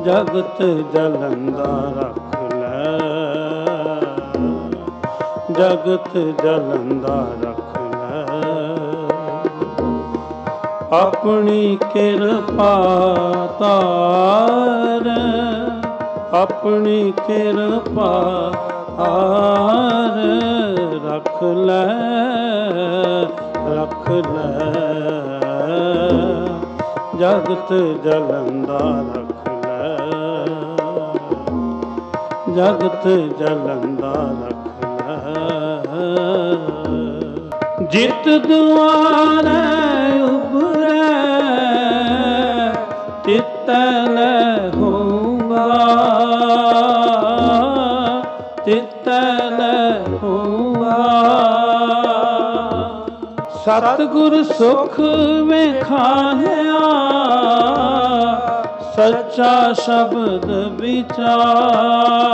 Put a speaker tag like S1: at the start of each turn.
S1: ਜਗਤ ਜਲੰਦਾ ਰੱਖ ਲੈ। ਜਗਤ ਜਲੰਦਾ ਰੱਖ ਲੈ। ਆਪਣੀ ਕਿਰਪਾ ਤਾਰ ਆਪਣੀ ਕਿਰਪਾ ਆਰ ਰੱਖ ਲੈ ਰੱਖ ਲੈ। ਜਗਤ ਜਲੰਦਾ ਰੱਖ ਜਗਤ ਜਲੰਦਾ ਰੱਖ ਲੈ। ਜਿਤ ਦੁਆਰੇ ਉਬਰੈ ਤਿਤਲ ਹੋਊਗਾ। ਤਿਤਲ ਹੋਊਗਾ। ਸਤਿਗੁਰ ਸੁਖ ਵੇਖਾਇਆ ਸੱਚਾ ਸ਼ਬਦ ਵਿਚਾਰ।